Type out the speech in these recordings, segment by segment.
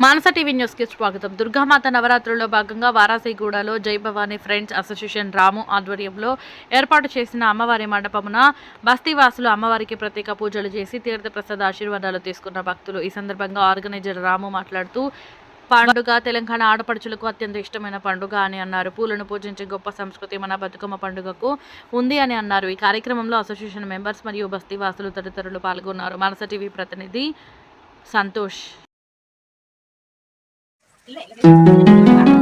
మానస TV న్యూస్కి స్వాగతం. దుర్గామాత నవరాత్రుల్లో భాగంగా వారాసిగూడలో జై భవానీ ఫ్రెండ్స్ అసోసియేషన్ రాము ఆధ్వర్యంలో ఏర్పాటు చేసిన అమ్మవారి మండపమున బస్తీవాసులు అమ్మవారికి ప్రత్యేక పూజలు చేసి తీర్థప్రసాద ఆశీర్వాదాలు తీసుకున్న భక్తులు. ఈ సందర్భంగా ఆర్గనైజర్ రాము మాట్లాడుతూ పండుగ తెలంగాణ ఆడపడుచులకు అత్యంత ఇష్టమైన పండుగ అని అన్నారు. పూలను పూజించే గొప్ప సంస్కృతి మన బతుకమ్మ పండుగకు ఉంది అని అన్నారు. ఈ కార్యక్రమంలో అసోసియేషన్ మెంబర్స్ మరియు బస్తీవాసులు తదితరులు పాల్గొన్నారు. మానస టీవీ ప్రతినిధి సంతోష్. బతుకమ్మ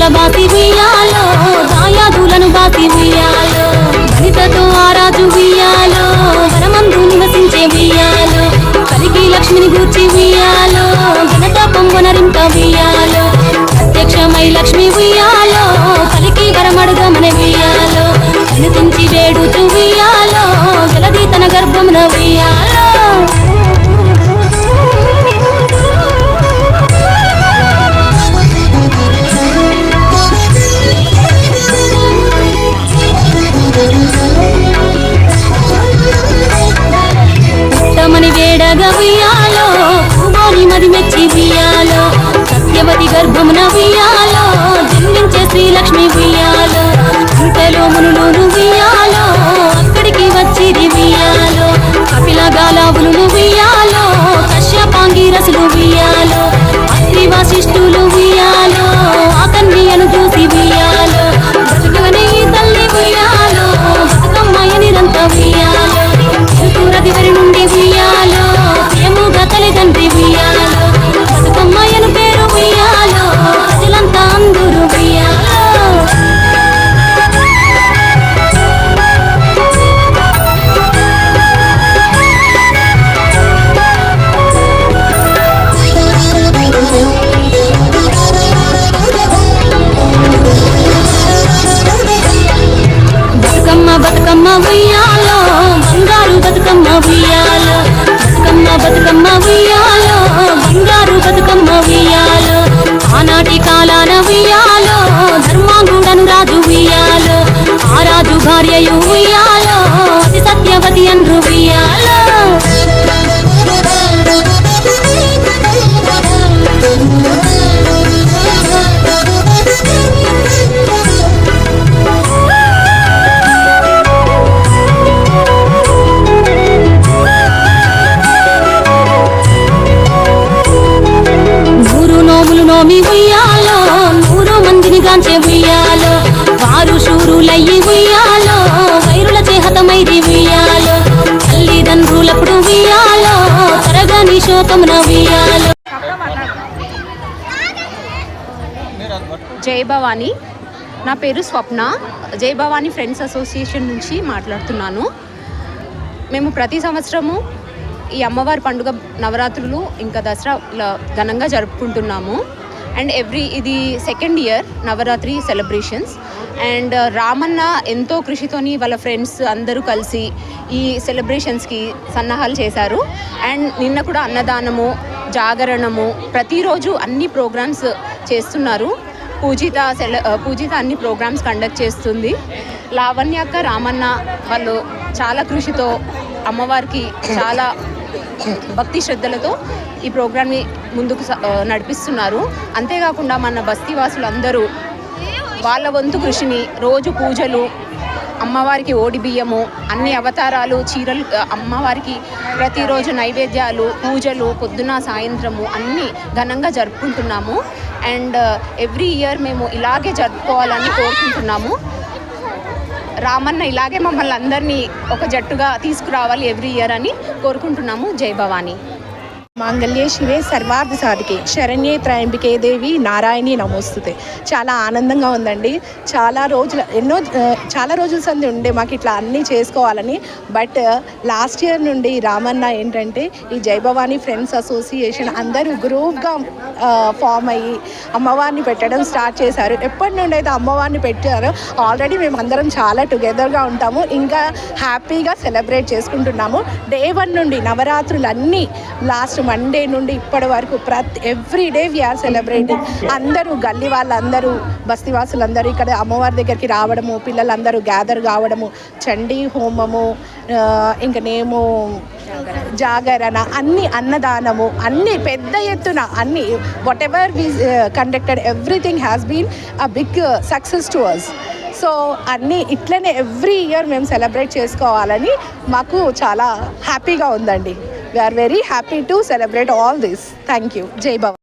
ధనధాన్యముల బాసి ఉయ్యాలో దాయాదులను బాసి ఉయ్యాలో దళితతో ఆరాజు ఉయ్యాలో వరమందు నివసించే ఉయ్యాలో కలిగి లక్ష్మిని గూర్చి ఉయ్యాలో ఘనత పొంగునరింక ఉయ్యాలో ప్రత్యక్షమై లక్ష్మి ఉయ్యాలో కలికి వరమడుగమన ఉయ్యాలో కనిపించి వేడుచు ఉయ్యాలో జలది తన గర్భమున ఉయ్యాలో. జగవియాలో వేడగా మరి మెచ్చి ఉయ్యాలో సత్యవతి గర్భమున ఉయ్యాలో జన్మించే శ్రీలక్ష్మి ఉయ్యాలో ఉయ్యాలో తరగని శోకమున ఉయ్యాలో జై భవానీ. నా పేరు స్వప్న. జై భవానీ ఫ్రెండ్స్ అసోసియేషన్ నుంచి మాట్లాడుతున్నాను. మేము ప్రతి సంవత్సరము ఈ అమ్మవారి పండుగ నవరాత్రులు ఇంకా దసరా ఘనంగా జరుపుకుంటున్నాము. అండ్ ఎవ్రీ ఇది second year Navratri celebrations. And uh, Ramanna ఎంతో కృషితోని వాళ్ళ ఫ్రెండ్స్ అందరూ కలిసి ఈ సెలబ్రేషన్స్కి సన్నాహాలు చేశారు. అండ్ నిన్న కూడా అన్నదానము జాగరణము ప్రతిరోజు అన్ని ప్రోగ్రామ్స్ చేస్తున్నారు. పూజిత సెల uh, పూజిత అన్ని ప్రోగ్రామ్స్ కండక్ట్ చేస్తుంది. లావణ్యక్క రామన్న వాళ్ళు చాలా కృషితో అమ్మవారికి చాలా భక్తి శ్రద్ధలతో ఈ ప్రోగ్రామ్ని ముందుకు నడిపిస్తున్నారు. అంతేకాకుండా మన బస్తీవాసులందరూ వాళ్ళ వంతు కృషిని రోజు పూజలు అమ్మవారికి ఓడి బియ్యము అన్ని అవతారాలు చీరలు అమ్మవారికి ప్రతిరోజు నైవేద్యాలు పూజలు పొద్దున సాయంత్రము అన్నీ ఘనంగా జరుపుకుంటున్నాము. అండ్ ఎవ్రీ ఇయర్ మేము ఇలాగే జరుపుకోవాలని కోరుకుంటున్నాము. రామన్న ఇలాగే మమ్మల్ని అందరినీ ఒక జట్టుగా తీసుకురావాలి ఎవ్రీ ఇయర్ అని కోరుకుంటున్నాము జై భవానీ. మాంగళ్యే శివే సర్వార్థ సాధికే. శరణ్యే త్రయంబికే దేవి నారాయణి నమోస్తుతే. చాలా ఆనందంగా ఉందండి. చాలా రోజుల ఎన్నో చాలా రోజుల సంది ఉండే మాకు ఇట్లా అన్నీ చేసుకోవాలని. బట్ లాస్ట్ ఇయర్ నుండి రామన్న ఏంటంటే ఈ జైభవాని ఫ్రెండ్స్ అసోసియేషన్ అందరూ గ్రూప్గా ఫామ్ అయ్యి అమ్మవారిని పెట్టడం స్టార్ట్ చేశారు. ఎప్పటి నుండి అయితే అమ్మవారిని పెట్టారో ఆల్రెడీ మేము అందరం చాలా టుగెదర్గా ఉంటాము. ఇంకా హ్యాపీగా సెలబ్రేట్ చేసుకుంటున్నాము. డే వన్ నుండి నవరాత్రులు అన్నీ లాస్ట్ మండే నుండి ఇప్పటి వరకు ప్రతి ఎవ్రీ డే వీఆర్ సెలబ్రేటింగ్ అందరూ గల్లీ వాళ్ళందరూ బస్తీవాసులందరూ ఇక్కడ అమ్మవారి దగ్గరికి రావడము పిల్లలందరూ గ్యాదర్ కావడము చండీ హోమము ఇంక నేము జాగరణ అన్ని అన్నదానము అన్ని పెద్ద ఎత్తున అన్ని whatever we conducted everything has been a big success to us so అన్నీ ఇట్లనే ఎవ్రీ ఇయర్ మేము సెలబ్రేట్ చేసుకోవాలని మాకు చాలా హ్యాపీగా ఉందండి. We are very happy to celebrate all this. Thank you. Jai Bhava.